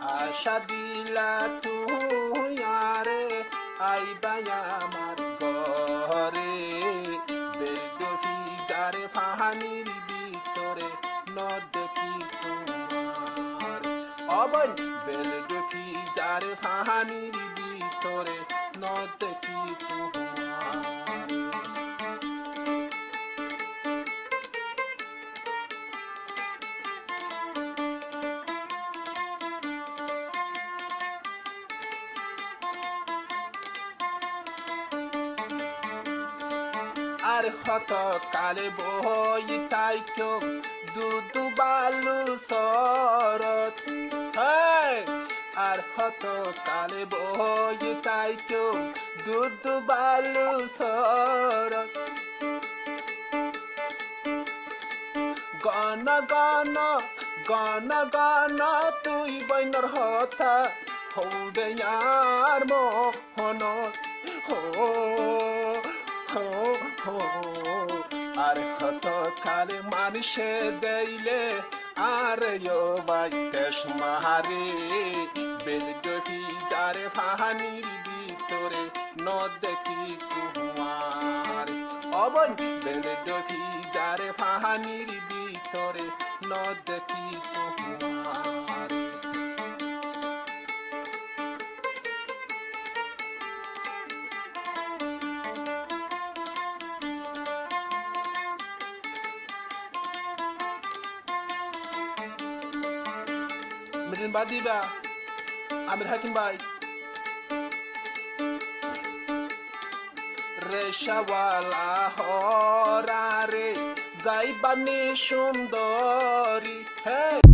আশা দিলা তুই আরে আইবাই আমার ঘরে। বেদফি যারে ফাহানির ভিতরে ন দেখি তোমার? অবন বেদফি যারে ফাহানির ভিতরে ন দেখি তোমার? আর হত কালে বই তাই কেউ দুদু বালু সরত আর হত কালে বই তাই কেউ দুদু বালু সরত গণ গণ গণ গণ, তুই বৈনর হতা হৌদে আর মোহনত হো আর কত কালে মানুষে দেইলে, আর ইয়ো বাই দেশ মাহারে। বেল ডফি যারে ফাহানির ভিতরে ন দেখি কুমার? অবন, বেল ডফি যারে ফাহানির ভিতরে ন দেখি কুমার? মিদিন বাদিবা আমির হাকিম ভাই রেশাওয়ালা হরা রে যাইবানি সুন্দরী হে